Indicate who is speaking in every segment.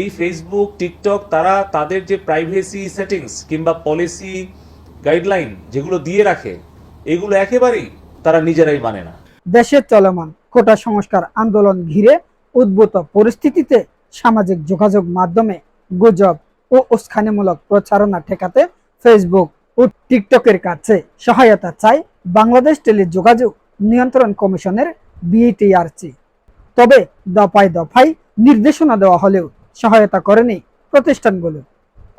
Speaker 1: এই Facebook TikTok তারা তাদের যে প্রাইভেসি সেটিংস কিংবা পলিসি গাইডলাইন যেগুলো দিয়ে রাখে, এগুলো একেবারেই তারা নিজেরাই মানে না।
Speaker 2: দেশের চলমান কোটা সংস্কার আন্দোলন ঘিরে উদ্ভূত পরিস্থিতিতে সামাজিক যোগাযোগ মাধ্যমে গুজব ও উস্কানিমূলক প্রচারণা ঠেকাতে ফেসবুক ও টিকটকের কাছে সহায়তা চায় বাংলাদেশ টেলিযোগাযোগ নিয়ন্ত্রণ কমিশনের বিটিআরসি তবে দফায় দফায় নির্দেশনা দেওয়া হলেও সহায়তা করেনি প্রতিষ্ঠানগুলো।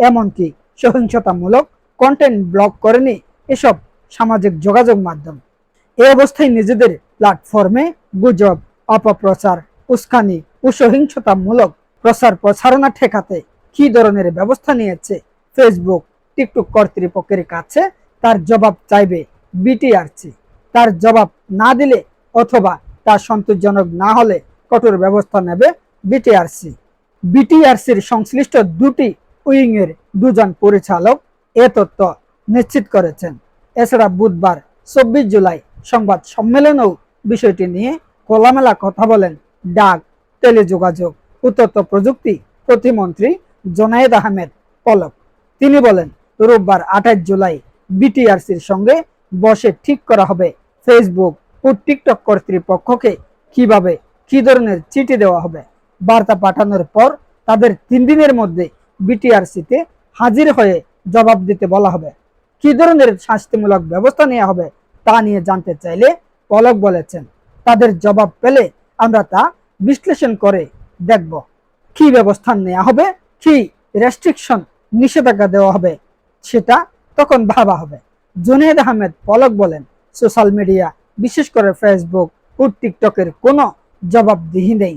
Speaker 2: এমনকি সহিংসতামূলক কন্টেন্ট ব্লক করেনি এসব সামাজিক যোগাযোগ মাধ্যম। এ অবস্থায় নিজেদের প্ল্যাটফর্মে গুজব, অপপ্রচার, উস্কানি ও সহিংসতামূলক প্রচার প্রচারণা ঠেকাতে কি ধরনের ব্যবস্থা নিয়েছে ফেসবুক টিকটক কর্তৃপক্ষের কাছে? তার জবাব চাইবে বিটিআরসি তার জবাব না দিলে অথবা তা সন্তোষজনক না হলে কঠোর ব্যবস্থা নেবে বিটিআরসি বিটিআরসির সংশ্লিষ্ট দুটি উইং এর দুজন পরিচালক এ তথ্য নিশ্চিত করেছেন। এছাড়া বুধবার চব্বিশ জুলাই সংবাদ সম্মেলনেও বিষয়টি নিয়ে খোলামেলা কথা বলেন ডাক, টেলিযোগাযোগ ও তথ্য প্রযুক্তি প্রতিমন্ত্রী জোনায়েদ আহমেদ পলক। তিনি বলেন, রোববার আঠাশ জুলাই বিটিআরসির সঙ্গে বসে ঠিক করা হবে ফেসবুক ও টিকটক কর্তৃপক্ষকে কীভাবে কি ধরনের চিঠি দেওয়া হবে। বার্তা পাঠানোর পর তাদের তিন দিনের মধ্যে বিটিআরসিতে হাজির হয়ে জবাব দিতে বলা হবে। কি ধরনের শাস্তিমূলক ব্যবস্থা নেওয়া হবে তা নিয়ে জানতে চাইলে পলক বলেছেন। তাদের জবাব পেলে আমরা তা বিশ্লেষণ করে দেখব। কি ব্যবস্থা নেওয়া হবে, কি রেস্ট্রিকশন নিষেধাজ্ঞা দেওয়া হবে সেটা তখন ভাবা হবে। জুনেদ আহমেদ পলক বলেন, সোশ্যাল মিডিয়া, বিশেষ করে ফেসবুক ও টিকটকের কোনো জবাবদিহি নেই।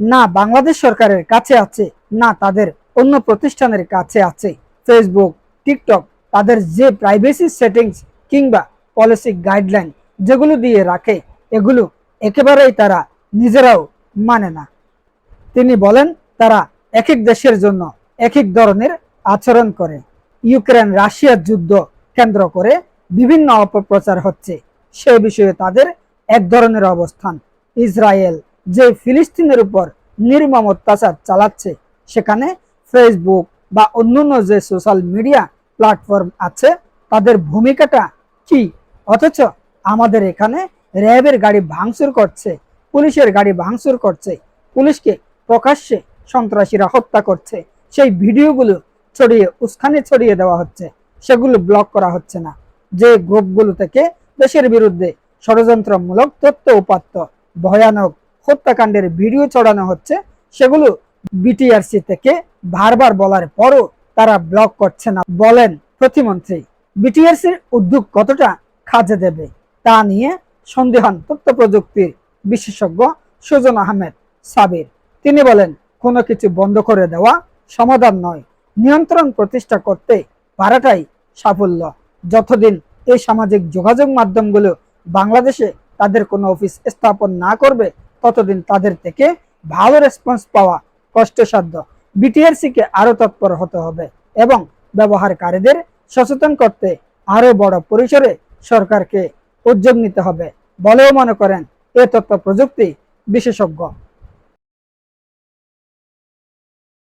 Speaker 2: না, বাংলাদেশ সরকারের কাছে আছে, না, তাদের অন্য প্রতিষ্ঠানের কাছে আছে। ফেসবুক টিকটক তাদের যে প্রাইভেসি সেটিংস কিংবা পলিসি গাইডলাইন যেগুলো দিয়ে রাখে, এগুলো একেবারেই তারা নিজেরাও মানে না। তিনি বলেন, তারা এক এক দেশের জন্য এক এক ধরনের আচরণ করে। ইউক্রেন রাশিয়ার যুদ্ধ কেন্দ্র করে বিভিন্ন অপপ্রচার হচ্ছে। সে বিষয়ে তাদের এক ধরনের অবস্থান। ইসরায়েল যে ফিলিস্তিনের উপর নির্মম অত্যাচার চালাচ্ছে, সেখানে ফেসবুক বা অন্যান্য যে সোশ্যাল মিডিয়া প্ল্যাটফর্ম আছে, তাদের ভূমিকাটা কি? অথচ আমাদের এখানে র্যাবের গাড়ি ভাঙচুর করছে, পুলিশের গাড়ি ভাঙচুর করছে, পুলিশকে প্রকাশ্যে সন্ত্রাসীরা হত্যা করছে, সেই ভিডিওগুলো ছড়িয়ে, উস্কানি ছড়িয়ে দেওয়া হচ্ছে, সেগুলো ব্লক করা হচ্ছে না। যে গ্রুপগুলো থেকে দেশের বিরুদ্ধে ষড়যন্ত্রমূলক তথ্য উপাত্ত, ভয়ানক হত্যাকাণ্ডের ভিডিও ছড়ানো হচ্ছে, সেগুলো বিটিআরসি থেকে বারবার বলার পরও তারা ব্লক করছে না। বলেন প্রতিমন্ত্রী বিটিআরসির উদ্যোগ কতটা খাজে দেবে তা নিয়ে সন্দেহান তথ্য প্রযুক্তির বিশেষজ্ঞ সুজন আহমেদ সাবির। তিনি বলেন, কোনো কিছু বন্ধ করে দেওয়া সমাধান নয়, নিয়ন্ত্রণ প্রতিষ্ঠা করতে পারাটাই সাফল্য। যতদিন এই সামাজিক যোগাযোগ মাধ্যমগুলো বাংলাদেশে তাদের কোনো অফিস স্থাপন না করবে ততদিন তাদের থেকে ভালো রেসপন্স পাওয়া কষ্টসাধ্য। বিটিআরসি কে আরও তৎপর হতে হবে এবং ব্যবহারকারীদের সচেতন করতে আরও বড় পরিসরে সরকারকে উদ্যোগ নিতে হবে বলেও মনে করেন এ তথ্য প্রযুক্তি বিশেষজ্ঞ।